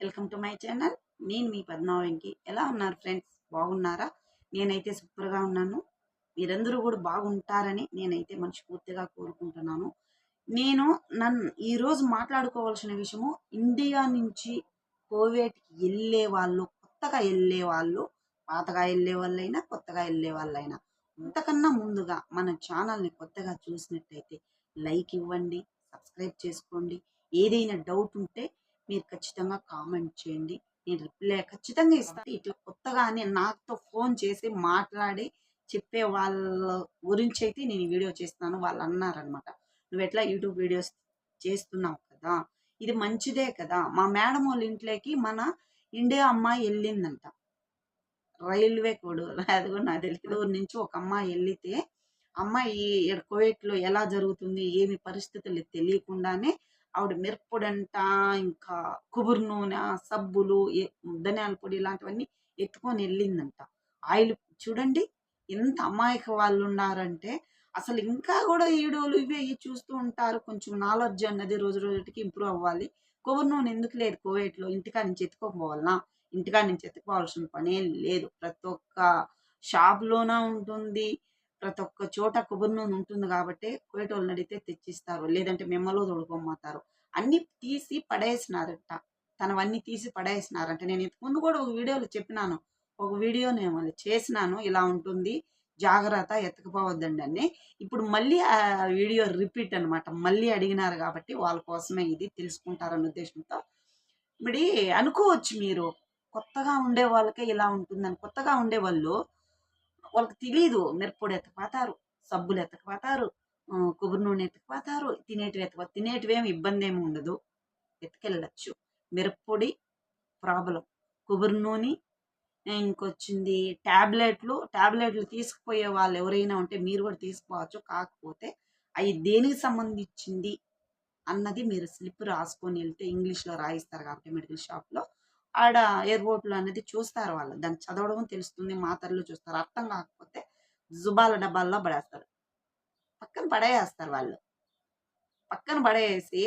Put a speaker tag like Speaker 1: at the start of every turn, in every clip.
Speaker 1: Welcome to my channel. నేను మీ పద్మావంకి ఎలా ఉన్నారు ఫ్రెండ్స్? బాగున్నారా? నేనైతే సూపర్గా ఉన్నాను. మీరందరూ కూడా బాగుంటారని నేనైతే మనస్ఫూర్తిగా కోరుకుంటున్నాను. నేను నన్ను ఈరోజు మాట్లాడుకోవాల్సిన విషయము ఇండియా నుంచి కోవిడ్కి వెళ్ళే వాళ్ళు కొత్తగా వెళ్ళే వాళ్ళు పాతగా వెళ్ళే వాళ్ళైనా కొత్తగా వెళ్ళే వాళ్ళైనా అంతకన్నా ముందుగా మన ఛానల్ని కొత్తగా చూసినట్టయితే లైక్ ఇవ్వండి సబ్స్క్రైబ్ చేసుకోండి. ఏదైనా డౌట్ ఉంటే మీరు ఖచ్చితంగా కామెంట్ చేయండి. నేను రిప్లై ఖచ్చితంగా ఇస్తాను ఇట్లా కొత్తగానే నాతో ఫోన్ చేసి మాట్లాడి చెప్పే వాళ్ళ గురించి అయితే నేను ఈ వీడియో చేస్తాను వాళ్ళు అన్నారనమాట నువ్వు ఎట్లా యూట్యూబ్ వీడియోస్ చేస్తున్నావు కదా? ఇది మంచిదే కదా? మా మేడం వాళ్ళ ఇంట్లోకి మన ఇండియా అమ్మాయి వెళ్ళిందంట. రైల్వే కోడు అది కూడా నాకు తెలియదు నుంచి ఒక అమ్మాయి వెళ్ళితే అమ్మాయి కోవిడ్లో ఎలా జరుగుతుంది? ఏమి పరిస్థితులు? తెలియకుండానే ఆవిడ మిరప్పొడంట ఇంకా కొబ్బరి నూనె సబ్బులు ఏ- ధనియాల పొడి ఇలాంటివన్నీ ఎత్తుకొని వెళ్ళిందంట. ఆయిల్ చూడండి ఎంత అమాయక వాళ్ళు ఉన్నారంటే అసలు ఇంకా కూడా వీడియోలు ఇవే ఇవి చూస్తూ ఉంటారు. కొంచెం నాలెడ్జ్ అన్నది రోజు రోజుకి ఇంప్రూవ్ అవ్వాలి. కొబ్బరి నూనె ఎందుకు లేదు కోవిడ్లో ఇంటికాడ నుంచి ఎత్తుకోపోవాలనా ఇంటికాడ నుంచి ఎత్తుకోవాల్సిన పనే లేదు. ప్రతి ఒక్క షాప్లోనా ఉంటుంది. ప్రతి ఒక్క చోట కొబ్బరి నూనె ఉంటుంది కాబట్టి కువైట్ వాళ్ళని అడిగితే తెచ్చిస్తారు. లేదంటే మెమ్మలో తోడుకోమంటారు అన్ని తీసి పడేసినారంట. తనవన్నీ తీసి పడేసినారంట. నేను ఇంతకు ముందు కూడా ఒక వీడియోలో చెప్పినాను. ఒక వీడియో నేను చేసినాను. ఇలా ఉంటుంది. జాగ్రత్త ఎత్తకపోవద్దండి అని ఇప్పుడు మళ్ళీ ఆ వీడియో రిపీట్ అనమాట మళ్ళీ అడిగినారు కాబట్టి వాళ్ళ కోసమే ఇది తెలుసుకుంటారన్న ఉద్దేశంతో. ఇప్పుడు అనుకోవచ్చు మీరు. కొత్తగా ఉండే వాళ్ళకే ఇలా ఉంటుందని. కొత్తగా ఉండే వాళ్ళు వాళ్ళకి తెలియదు మిరప్పొడి ఎత్తకపోతారు సబ్బులు ఎత్తకపోతారు కొబ్బరి నూనె ఎత్తకపోతారు తినేటివి ఎత్తుకో తినేటివి ఏమి ఇబ్బంది ఏమి ఉండదు. ఎత్తుకెళ్ళచ్చు. మిరప్పొడి ప్రాబ్లం. కొబ్బరి నూనె ఇంకొచ్చింది ట్యాబ్లెట్లు ట్యాబ్లెట్లు తీసుకుపోయే వాళ్ళు ఎవరైనా ఉంటే మీరు కూడా తీసుకోవచ్చు. కాకపోతే అవి దేనికి సంబంధించింది అన్నది మీరు స్లిప్ రాసుకొని వెళ్తే ఇంగ్లీష్లో రాయిస్తారు కాబట్టి మెడికల్ షాప్లో. ఆడ ఎయిర్పోర్ట్లో అనేది చూస్తారు వాళ్ళు. దాన్ని చదవడం తెలుస్తుంది మాత్రలు చూస్తారు. అర్థం కాకపోతే జుబాల డబ్బాల్లో పడేస్తారు. పక్కన పడేస్తారు వాళ్ళు. పక్కన పడేసి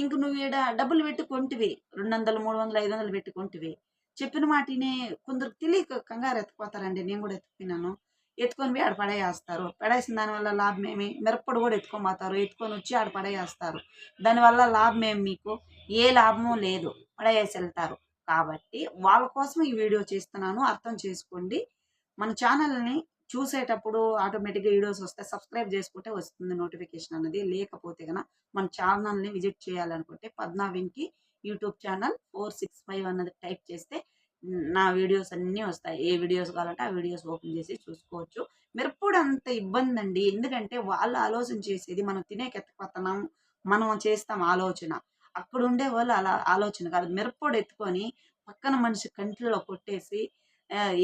Speaker 1: ఇంక నువ్వు ఈడ డబ్బులు పెట్టుకొంటివి రెండు వందలు మూడు వందలు ఐదు వందలు పెట్టుకొంటివి చెప్పిన మాటిని కొందరు తెలియక కంగారు ఎత్తుకుపోతారండి. నేను కూడా ఎత్తుకున్నాను ఎత్తుకొని పోయి ఆడ పడేస్తారు పడేసిన దానివల్ల లాభం ఏమి? మిరప్పొడి కూడా ఎత్తుకొని పోతారు. ఎత్తుకొని వచ్చి ఆడ పడేస్తారు దానివల్ల లాభం ఏమి మీకు? ఏ లాభము లేదు. పడేసి వెళ్తారు. కాబట్టి వాళ్ళ కోసం ఈ వీడియో చేస్తున్నాను. అర్థం చేసుకోండి. మన ఛానల్ని చూసేటప్పుడు ఆటోమేటిక్గా వీడియోస్ వస్తే సబ్స్క్రైబ్ చేసుకుంటే వస్తుంది నోటిఫికేషన్ అనేది. లేకపోతే కనుక మన ఛానల్ని విజిట్ చేయాలనుకుంటే పద్నావింకి YouTube channel four six five అన్నది టైప్ చేస్తే నా వీడియోస్ అన్నీ వస్తాయి. ఏ వీడియోస్ కావాలంటే ఆ వీడియోస్ ఓపెన్ చేసి చూసుకోవచ్చు. మిరప్పుడు అంత ఇబ్బంది అండి. ఎందుకంటే వాళ్ళు ఆలోచన చేసేది మనం తినే కెత్తపతనం మనం చేస్తాం ఆలోచన. అక్కడ ఉండే వాళ్ళు అలా ఆలోచన కాదు. మిరప్పొడి ఎత్తుకొని పక్కన మనిషి కంట్లో కొట్టేసి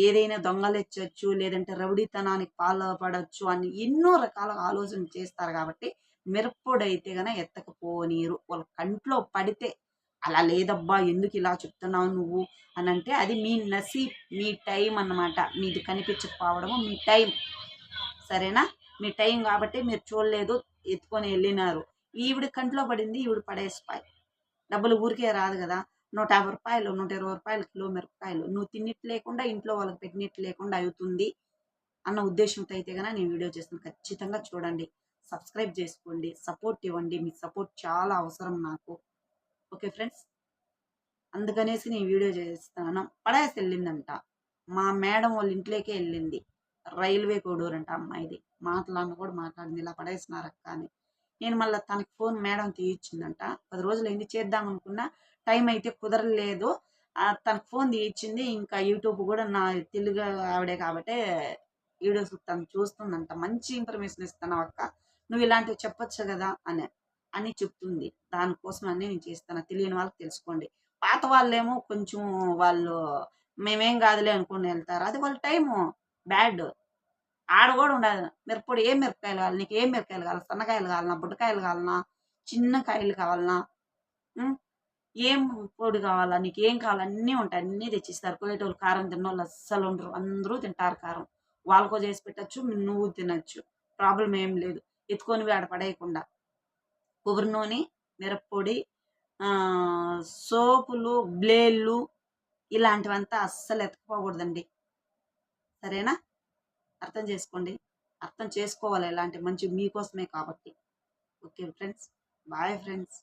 Speaker 1: ఏదైనా దొంగలెచ్చచ్చు లేదంటే రౌడీతనానికి పాల్పడచ్చు అని ఎన్నో రకాల ఆలోచన చేస్తారు కాబట్టి మిరప్పొడి అయితే గన ఎత్తకపోనీరు. వాళ్ళ కంట్లో పడితే అలా లేదబ్బా ఎందుకు ఇలా చెప్తున్నావు నువ్వు అని అంటే అది మీ నసీబ్ మీ టైం అన్నమాట. మీది కనిపించకపోవడము మీ టైం సరేనా? మీ టైం కాబట్టి మీరు చూడలేదు ఎత్తుకొని వెళ్ళినారు. ఈవిడ కంట్లో పడింది ఈవిడ పడేసిపోయి డబ్బులు ఊరికే రాదు కదా. నూట యాభై రూపాయలు నూట ఇరవై రూపాయలు కిలో మిరపకాయలు. నువ్వు తిన్నట్టు లేకుండా ఇంట్లో వాళ్ళకి పెట్టినట్టు లేకుండా అవుతుంది అన్న ఉద్దేశంతో అయితే కనుక నేను వీడియో చేస్తాను. ఖచ్చితంగా చూడండి. సబ్స్క్రైబ్ చేసుకోండి. సపోర్ట్ ఇవ్వండి. మీ సపోర్ట్ చాలా అవసరం నాకు. Okay friends? అందుకనేసి నేను వీడియో చేస్తాను. పడేసి వెళ్ళిందంట. మా మేడం వాళ్ళ ఇంట్లోకే వెళ్ళింది. రైల్వే కోడూరు అంట అమ్మాయిది. మాట్లాడిన కూడా మాట్లాడింది. ఇలా పడేసినారక్క అని. నేను మళ్ళీ తనకి ఫోన్ మేడం తీయించిందంట. పది రోజులు ఏంది చేద్దాం అనుకున్నా టైం అయితే కుదరలేదు. తనకు ఫోన్ తీయించింది. ఇంకా యూట్యూబ్ కూడా నా తెలుగు ఆవిడే కాబట్టి వీడియోస్ తను చూస్తుందంట. మంచి ఇన్ఫర్మేషన్ ఇస్తాను అక్క. నువ్వు ఇలాంటివి చెప్పొచ్చు కదా అని అని చెప్తుంది. దానికోసం అన్నీ నేను చేస్తాను. తెలియని వాళ్ళకి తెలుసుకోండి. పాత వాళ్ళేమో కొంచెం వాళ్ళు మేమేం కాదులే అనుకుని వెళ్తారు. అది వాళ్ళ టైము. బ్యాడ్. ఆడ కూడా ఉండదు. మిరపొడి ఏం మిరపకాయలు కావాలి? నీకు ఏం మిరపకాయలు కావాలి? సన్నకాయలు కావాలన్నా బుడ్డకాయలు కావాలన్నా చిన్న కాయలు కావాలన్నా ఏం పొడి కావాలా? నీకు ఏం కావాలి? అన్నీ ఉంటాయి. అన్నీ తెచ్చిస్తారు. కోయేటోళ్ళు కారం తిన్నోళ్ళు అస్సలు ఉండరు. అందరూ తింటారు కారం. వాళ్ళకో చేసి పెట్టచ్చు నువ్వు తినచ్చు. ప్రాబ్లం ఏం లేదు. ఎత్తుకొని ఆడ పడేయకుండా. కొబ్బరి నూనె మిరప్పొడి సోపులు బ్లేళ్ళు ఇలాంటివంతా అస్సలు ఎత్తుకుపోకూడదండి. సరేనా? అర్థం చేసుకోండి. అర్థం చేసుకోవాలి. ఇలాంటి మంచి మీకోసమే కాబట్టి. Okay friends. Bye friends.